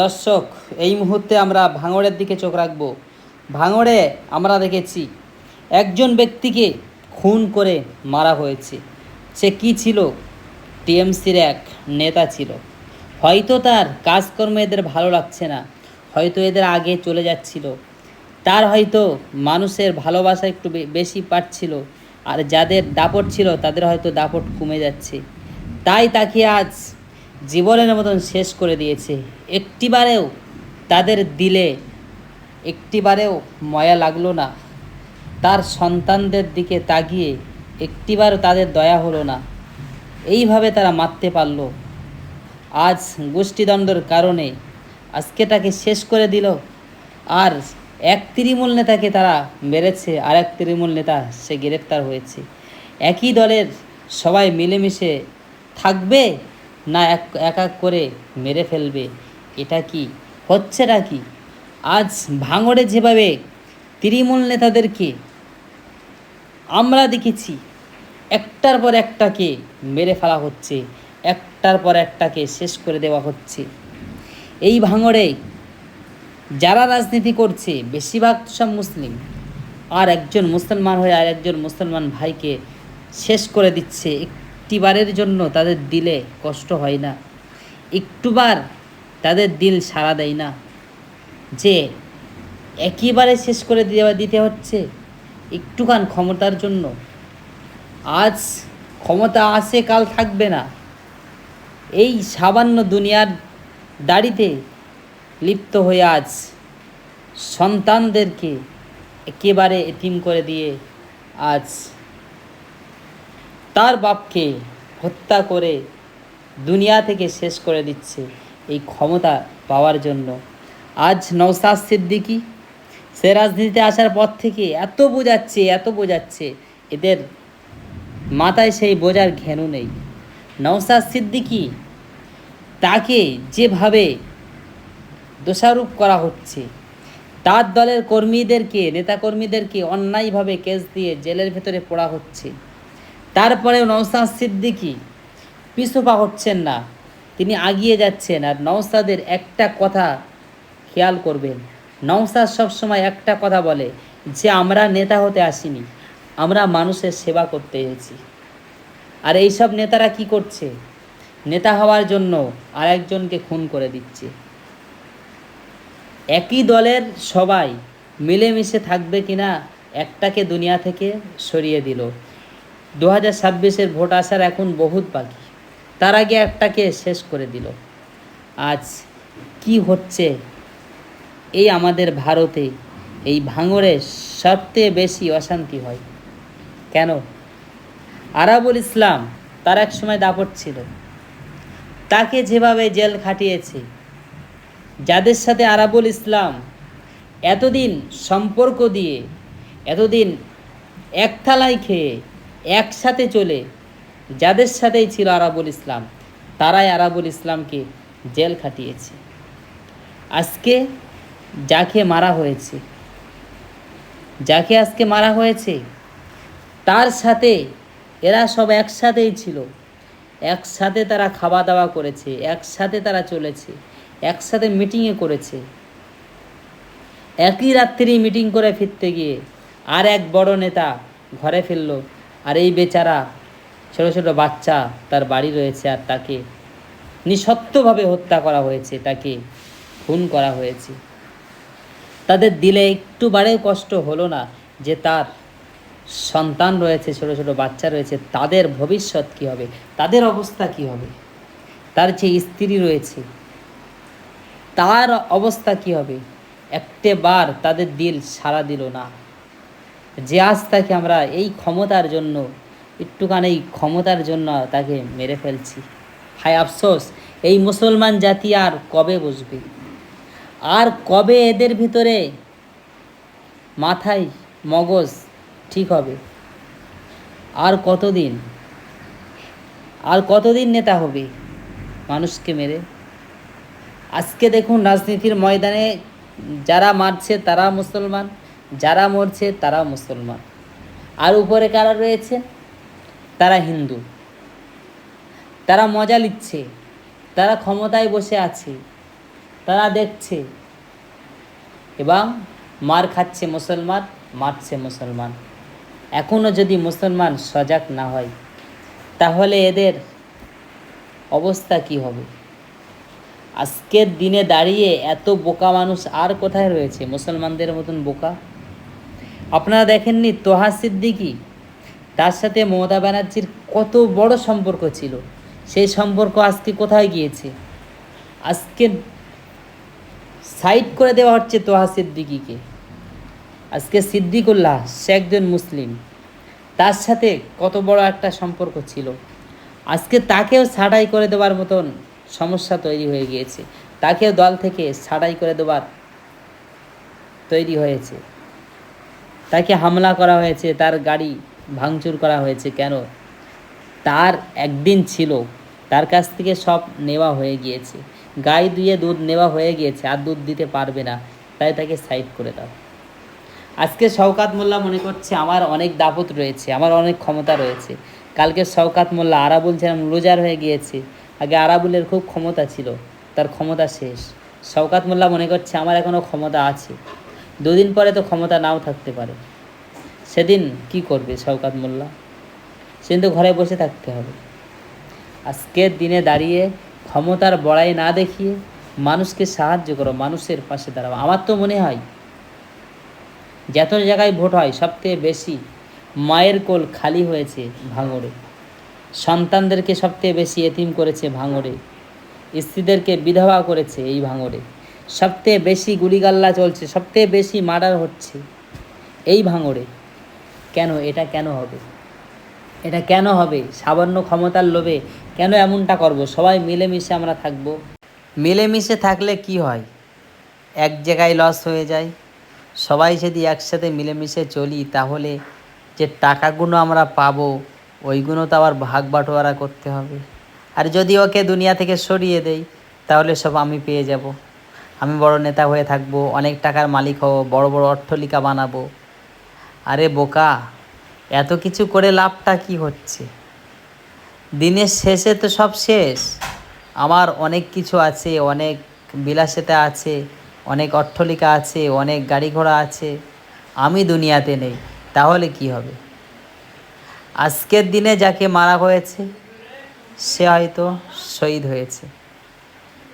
দর্শক, এই মুহূর্তে আমরা ভাঙড়ের দিকে চোখ রাখব। ভাঙড়ে আমরা দেখেছি, একজন ব্যক্তিকে খুন করে মারা হয়েছে। সে কি ছিল? টিএমসির এক নেতা ছিল। হয়তো তার কাজকর্ম এদের ভালো লাগছে না, হয়তো এদের আগে চলে যাচ্ছিল। তার হয়তো মানুষের ভালোবাসা একটু বেশি পাচ্ছিল, আর যাদের দাপট ছিল তাদের হয়তো দাপট কমে যাচ্ছে। তাই তাকে আজ জীবনের মতন শেষ করে দিয়েছে। একটিবারেও তাদের দিলে, একটিবারেও ময়া লাগল না। তার সন্তানদের দিকে তাকিয়ে একটিবারও তাদের দয়া হলো না। এইভাবে তারা মারতে পারল। আজ গোষ্ঠীদ্বন্দ্বর কারণে আজকে তাকে শেষ করে দিল। আর এক তৃণমূল নেতাকে তারা মেরেছে আর এক তৃণমূল নেতা সে গ্রেপ্তার হয়েছে। একই দলের সবাই মিলেমিশে থাকবে? না এক এক করে মেরে ফেলবে। এটা কি? হচ্ছেটা কি? আজ ভাঙড়ে যেভাবে তৃণমূল নেতাদেরকে আমরা দেখেছি, একটার পর একটাকে মেরে ফেলা হচ্ছে, একটার পর একটাকে শেষ করে দেওয়া হচ্ছে। এই ভাঙড়ে যারা রাজনীতি করছে, বেশিরভাগ সব মুসলিম। আর একজন মুসলমান হয়ে আর একজন মুসলমান ভাইকে শেষ করে দিচ্ছে একটিবারের জন্য তাদের দিলে কষ্ট হয় না। একটুবার তাদের দিল সাড়া দেয় না। যে একইবারে শেষ করে দেওয়া দিতে হচ্ছে একটুখান ক্ষমতার জন্য। আজ ক্ষমতা আসে, কাল থাকবে না। এই সামান্য দুনিয়ার দাড়িতে লিপ্ত হয়ে আজ সন্তানদেরকে একেবারে এতিম করে দিয়ে আজ তার বাপকে হত্যা করে দুনিয়া থেকে শেষ করে দিচ্ছে এই ক্ষমতা পাওয়ার জন্য। আজ নওসাদ সিদ্দিকি সে রাজনীতিতে আসার পর থেকে এত বোঝাচ্ছে এত বোঝাচ্ছে, এদের মাথায় সেই বোঝার ঘেনু নেই। নওসাদ সিদ্দিকি তাকে যেভাবে দোষারোপ করা হচ্ছে, তার দলের কর্মীদেরকে, নেতাকর্মীদেরকে অন্যায়ভাবে কেস দিয়ে জেলের ভেতরে পড়া হচ্ছে তারপরেও নওসাদ সিদ্দিকি পিছুপা হচ্ছেন না। তিনি আগিয়ে যাচ্ছেন আর নওসাদের একটা কথা খেয়াল করবেন। নওসাদ সবসময় একটা কথা বলে যে, আমরা নেতা হতে আসিনি, আমরা মানুষের সেবা করতে এসেছি। আর এইসব নেতারা কি করছে? নেতা হওয়ার জন্য আরেকজনকে খুন করে দিচ্ছে। একই দলের সবাই মিলেমিশে থাকবে কিনা একটাকে দুনিয়া থেকে সরিয়ে দিল। দু হাজার ছাব্বিশের ভোট আসার এখন বহুত বাকি। তার আগে একটাকে শেষ করে দিল। আজ কি হচ্ছে? এই আমাদের ভারতে এই ভাঙড়ে সবচেয়ে বেশি অশান্তি হয়। কেন? আরাবুল ইসলাম তার এক সময় দাপট ছিল। তাকে যেভাবে জেল খাটিয়েছে, যাদের সাথে আরাবুল ইসলাম এতদিন সম্পর্ক দিয়ে, এতদিন এক থালায় খেয়ে একসাথে চলে যাদের সাথেই ছিল আরাবুল ইসলাম, তারাই আরাবুল ইসলামকে জেল খাটিয়েছে। আজকে যাকে মারা হয়েছে, যাকে আজকে মারা হয়েছে, তার সাথে এরা সব একসাথেই ছিল। একসাথে তারা খাওয়া দাওয়া করেছে, একসাথে তারা চলেছে, একসাথে মিটিংয়ে করেছে। একই রাত্রি মিটিং করে ফিরতে গিয়ে আর এক বড় নেতা ঘরে ফিরল আর এই বেচারা ছোট ছোট বাচ্চা তার বাড়ি রয়েছে আর তাকে নিঃসত্ত্বভাবে হত্যা করা হয়েছে, তাকে খুন করা হয়েছে। তাদের দিলে একটু বারেও কষ্ট হলো না যে তার সন্তান রয়েছে, ছোট ছোট বাচ্চা রয়েছে, তাদের ভবিষ্যৎ কী হবে, তাদের অবস্থা কী হবে, তার যে স্ত্রী রয়েছে, তার অবস্থা কী হবে একটে বার তাদের দিল সাড়া দিল না। যে আজ তাকে আমরা এই ক্ষমতার জন্য, একটুখানি এই ক্ষমতার জন্য তাকে মেরে ফেলছি। হায় আফসোস, এই মুসলমান জাতি আর কবে বসবে? আর কবে এদের ভিতরে মাথায় মগজ ঠিক হবে? আর কতদিন? আর কতদিন নেতা হবে মানুষকে মেরে? আজকে দেখুন রাজনীতির ময়দানে যারা মারছে তারা মুসলমান। যারা মরছে তারা মুসলমান। আর উপরে কারা রয়েছে? তারা হিন্দু। তারা মজা নিচ্ছে। তারা ক্ষমতায় বসে আছে। তারা দেখছে। এবং মার খাচ্ছে মুসলমান, মারছে মুসলমান। এখনও যদি মুসলমান সজাগ না হয়, তাহলে এদের অবস্থা কি হবে? আজকের দিনে দাঁড়িয়ে এত বোকা মানুষ আর কোথায় রয়েছে? মুসলমানদের মতন বোকা? আপনারা দেখেননি তোহা সিদ্দিকি? তার সাথে মমতা ব্যানার্জির কত বড় সম্পর্ক ছিল। সেই সম্পর্ক আজকে কোথায় গিয়েছে? আজকে সাইড করে দেওয়া হচ্ছে তোহা সিদ্দিকিকে। আজকে সিদ্দিকুল্লাহ, সে একজন মুসলিম। তার সাথে কত বড় একটা সম্পর্ক ছিল। আজকে তাকেও ছাড়াই করে দেওয়ার মতন সমস্যা তৈরি হয়ে গিয়েছে। তাকেও দল থেকে ছাড়াই করে দেওয়ার তৈরি হয়েছে। তাকে হামলা করা হয়েছে, তার গাড়ি ভাঙচুর করা হয়েছে কেন? তার একদিন ছিল, তার কাছ থেকে সব নেওয়া হয়ে গিয়েছে। গাই দুয়ে দুধ নেওয়া হয়ে গিয়েছে, আর দুধ দিতে পারবে না, তাই তাকে সাইড করে দাও। আজকে শওকাত মোল্লা মনে করছে আমার অনেক দাপত রয়েছে, আমার অনেক ক্ষমতা রয়েছে। কালকে শওকাত মোল্লা আরাবুল যেরকম লুজার হয়ে গিয়েছে, আগে আরাবুলের খুব ক্ষমতা ছিল, তার ক্ষমতা শেষ। শওকাত মোল্লা মনে করছে আমার এখনও ক্ষমতা আছে। দুদিন পরে তো ক্ষমতা নাও থাকতে পারে। সেদিন কি করবে শওকাত মোল্লা? সেদিন তো ঘরে বসে থাকতে হবে। আজকের দিনে দাঁড়িয়ে ক্ষমতার বড়াই না দেখিয়ে মানুষকে সাহায্য করো, মানুষের পাশে দাঁড়াও। আমার তো মনে হয় যত জায়গায় ভোট হয় সবথেকে বেশি মায়ের কোল খালি হয়েছে ভাঙড়ে। সন্তানদেরকে সবথেকে বেশি এতিম করেছে ভাঙড়ে। স্ত্রীদেরকে বিধবা করেছে এই ভাঙড়ে। সবথেকে বেশি গুলিগাল্লা চলছে সবথেকে বেশি মার্ডার হচ্ছে এই ভাঙড়ে। কেন? এটা কেন হবে? এটা কেন হবে? সামান্য ক্ষমতার লোভে কেন এমনটা করব? সবাই মিলেমিশে আমরা থাকব। মিলেমিশে থাকলে কি হয়? এক জায়গায় লস হয়ে যায়। সবাই যদি একসাথে মিলেমিশে চলি, তাহলে যে টাকাগুলো আমরা পাবো, ওইগুলো তো আবার ভাগ বাটোয়ারা করতে হবে। আর যদি ওকে দুনিয়া থেকে সরিয়ে দেই, তাহলে সব আমি পেয়ে যাব। আমি বড় নেতা হয়ে থাকব, অনেক টাকার মালিক হব, বড় বড় অট্টলিকা বানাবো। আরে বোকা, এত কিছু করে লাভটা কি হচ্ছে? দিনের শেষে তো সব শেষ। আমার অনেক কিছু আছে, অনেক বিলাসিতা আছে, অনেক অট্টলিকা আছে, অনেক গাড়ি ঘোড়া আছে। আমি দুনিয়াতে নেই, তাহলে কি হবে? আজকের দিনে যাকে মারা হয়েছে, সে হয়তো শহীদ হয়েছে।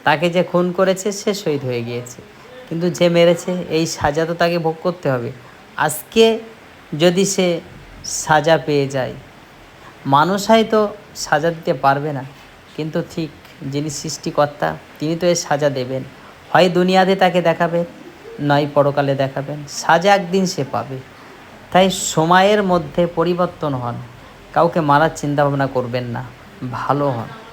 তাকে যে খুন করেছে সে শহীদ হয়ে গিয়েছে। কিন্তু যে মেরেছে, এই সাজা তো তাকে ভোগ করতে হবে। আজকে যদি সে সাজা পেয়ে যায় মানুষ হয়তো সাজা দিতে পারবে না। কিন্তু ঠিক যিনি সৃষ্টিকর্তা, তিনি তো এর সাজা দেবেন। হয় দুনিয়াতে তাকে দেখাবেন, নয় পরকালে দেখাবেন। সাজা একদিন সে পাবে। তাই সময়ের মধ্যে পরিবর্তন হন। কাউকে মারার চিন্তা ভাবনা করবেন না। ভালো হন।